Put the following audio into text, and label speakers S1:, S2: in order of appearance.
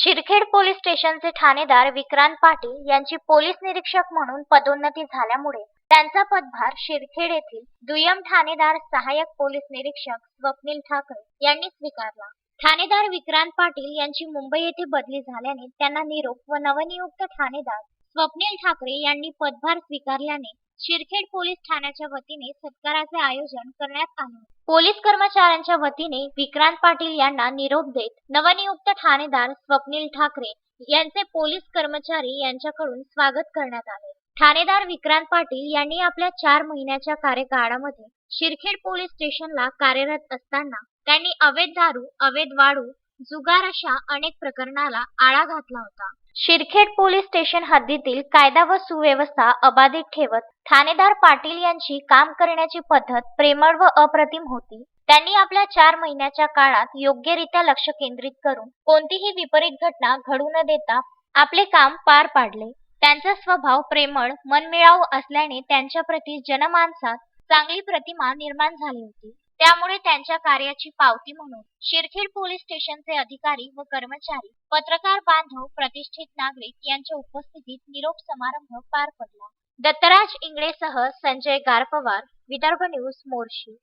S1: शिरखेड police स्टेशनचे ठाणेदार विक्रांत पाटील यांची police निरीक्षक म्हणून पदोन्नती झाल्यामुळे त्यांचा पदभार शिरखेड येथील दुय्यम ठाणेदार सहाय्यक पोलीस निरीक्षक स्वप्नील ठाकरे यांनी स्वीकारला. ठाणेदार विक्रांत पाटील यांची मुंबई येथे बदली झाल्याने त्यांना निरोप व नवनियुक्त ठाणेदार स्वप्नील ठाकरे यांनी पदभार स्वीकारल्याने शिरखेड पोलीस ठाण्याच्या वतीने सत्काराचे आयोजन करण्यात आले. पोलीस कर्मचाऱ्यांच्या वतीने विक्रांत पाटील यांना निरोप देत नवनियुक्त ठाणेदार स्वप्नील ठाकरे यांचे पोलीस कर्मचारी यांच्याकडून स्वागत करण्यात आले. ठाणेदार विक्रांत पाटील यांनी आपल्या चार महिन्याच्या कार्यकाळामध्ये शिरखेड पोलीस स्टेशनला कार्यरत असताना त्यांनी अवैध दारू अवैध वाळू जुगार अशा अनेक प्रकरणाला आळा घातला होता. शिरखेड पोलीस स्टेशन हद्दीतील कायदा व सुव्यवस्था अबाधित ठेवत ठाणेदार पाटील यांची काम करण्याची पद्धत प्रेमळ व अप्रतिम होती. त्यांनी आपल्या चार महिन्याच्या काळात योग्यरित्या लक्ष केंद्रित करून कोणतीही विपरीत घटना घडू न देता आपले काम पार पाडले. त्यांचा स्वभाव प्रेमळ मनमिळाऊ असल्याने त्यांच्याप्रती जनमानसात चांगली प्रतिमा निर्माण झाली होती. त्यामुळे त्यांच्या कार्याची पावती म्हणून शिरखेड पोलीस स्टेशनचे अधिकारी व कर्मचारी पत्रकार बांधव प्रतिष्ठित नागरिक यांच्या उपस्थितीत निरोप समारंभ पार पडला. दत्तराज इंगळेसह संजय गारपवार विदर्भ न्यूज मोर्शी.